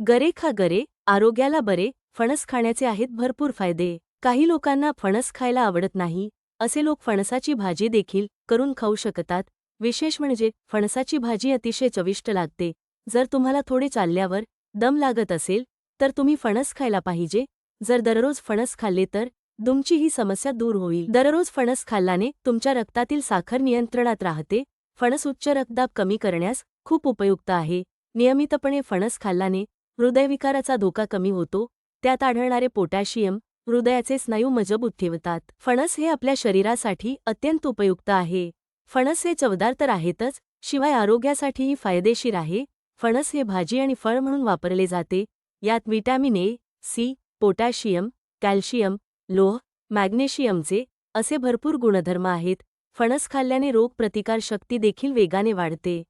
गरे खा गरे आरोग्याला बरे फणस खाण्याचे आहेत भरपूर फायदे. काही लोकांना फणस खायला आवडत नाही असे लोक फणसाची भाजी देखील करून खाऊ शकतात. विशेष म्हणजे फणसाची भाजी अतिशय चविष्ट लागते. जर तुम्हाला थोडे चालल्यावर दम लागत असेल तर तुम्ही फणस खायला पाहिजे. जर दररोज फणस खाल्ले तर तुमची ही समस्या दूर होईल. दररोज फणस खाल्ल्याने तुमच्या रक्तातील साखर नियंत्रणात राहते. फणस उच्च रक्तदाब कमी करण्यास खूप उपयुक्त आहे. नियमितपणे फणस खाल्ल्याने हृदयविकाराचा धोका कमी होतो त्यात आढळणारे पोटॅशियम हृदयाचे स्नायू मजबूत ठेवतात. फणस हे आपल्या शरीरासाठी अत्यंत उपयुक्त आहे. फणस हे चवदार तर आहेतच शिवाय आरोग्यासाठीही फायदेशीर आहे. फणस हे भाजी आणि फळ म्हणून वापरले जाते. यात vitamin A C potassium calcium लोह मॅग्नेशियमचे असे भरपूर गुणधर्म आहेत. फणस खाल्ल्याने रोगप्रतिकारशक्ती देखील वेगाने वाढते.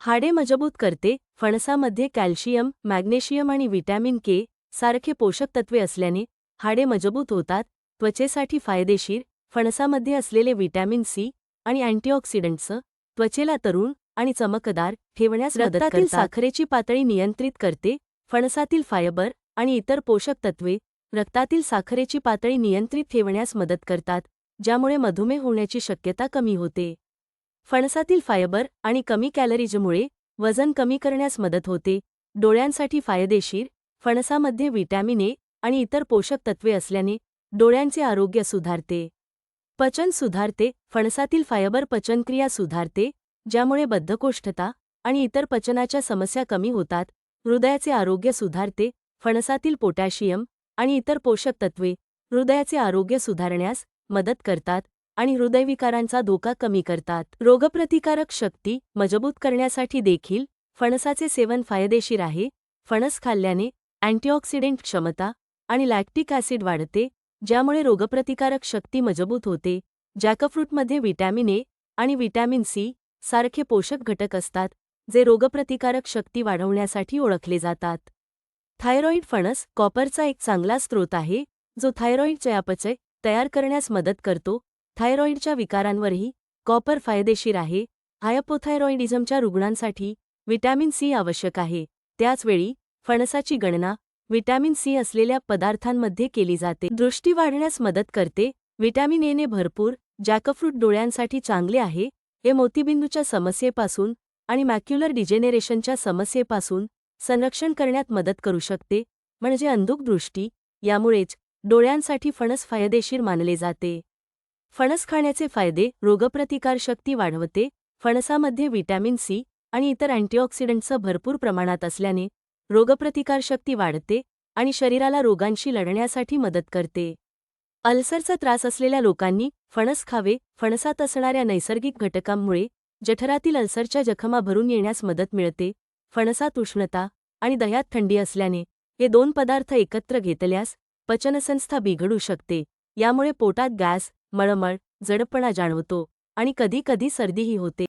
हाडे मजबूत करते फणसामध्ये कॅल्शियम मॅग्नेशियम आणि विटॅमिन के सारखे पोषक तत्वे असल्याने हाडे मजबूत होतात त्वचेसाठी फायदेशीर फणसामध्ये असलेले विटॅमिन सी आणि अँटीऑक्सिडंट्स त्वचेला तरुण आणि चमकदार ठेवण्यास रक्तातील साखरेची पातळी नियंत्रित करते फणसातील फायबर आणि इतर पोषक तत्वे रक्तातील साखरेची पातळी नियंत्रित ठेवण्यास मदत करतात ज्यामुळे मधुमेह होण्याची शक्यता कमी होते. फणसातील फायबर आणि कमी कॅलरीजमुळे वजन कमी करण्यास मदत होते. डोळ्यांसाठी फायदेशीर फणसामध्ये विटॅमिने आणि इतर पोषक तत्वे असल्याने डोळ्यांचे आरोग्य सुधारते. पचन सुधारते फणसातील फायबर पचनक्रिया सुधारते ज्यामुळे बद्धकोष्ठता आणि इतर पचनाच्या समस्या कमी होतात हृदयाचे आरोग्य सुधारते फणसातील पोटॅशियम आणि इतर पोषक तत्वे हृदयाचे आरोग्य सुधारण्यास मदत करतात. आणि हृदयविकारांचा धोका कमी करतात. रोगप्रतिकारक शक्ती मजबूत करण्यासाठी देखील फणसाचे सेवन फायदेशीर आहे. फणस खाल्ल्याने अँटीऑक्सिडेंट क्षमता आणि लॅक्टिक ॲसिड वाढते ज्यामुळे रोगप्रतिकारक शक्ती मजबूत होते. जॅकफ्रूटमध्ये व्हिटॅमिन ए आणि व्हिटॅमिन सी सारखे पोषक घटक असतात जे रोगप्रतिकारक शक्ती वाढवण्यासाठी ओळखले जातात. थायरॉईड फणस कॉपरचा एक चांगला स्रोत आहे जो थायरॉईड चयापचय तयार करण्यास मदत करतो थायरॉईडच्या विकारांवरही कॉपर फायदेशीर आहे. हायपोथायरॉईडिझमच्या रुग्णांसाठी व्हिटॅमिन सी आवश्यक आहे. त्याचवेळी फणसाची गणना व्हिटॅमिन सी असलेल्या पदार्थांमध्ये केली जाते. दृष्टी वाढण्यास मदत करते. व्हिटॅमिन एने भरपूर जॅकफ्रूट डोळ्यांसाठी चांगले आहे. हे मोतीबिंदूच्या समस्येपासून आणि मॅक्युलर डिजेनेरेशनच्या समस्येपासून संरक्षण करण्यात मदत करू शकते. म्हणजे अंधुक दृष्टी यामुळेच डोळ्यांसाठी फणस फायदेशीर मानले जाते. फणस खाण्याचे फायदे रोगप्रतिकारशक्ती वाढवते फणसामध्ये व्हिटॅमिन सी आणि इतर अँटीऑक्सिडंट्स भरपूर प्रमाणात असल्याने रोगप्रतिकारशक्ती वाढते आणि शरीराला रोगांशी लढण्यासाठी मदत करते. अल्सरचा त्रास असलेल्या लोकांनी फणस खावे फणसात असणाऱ्या नैसर्गिक घटकांमुळे जठरातील अल्सरच्या जखमा भरून येण्यास मदत मिळते फणसात उष्णता आणि दह्यात थंडी असल्याने हे दोन पदार्थ एकत्र घेतल्यास पचनसंस्था बिघडू शकते यामुळे पोटात गॅस मळमळ जडपणा जाणवतो आणि कधीकधी सर्दीही होते.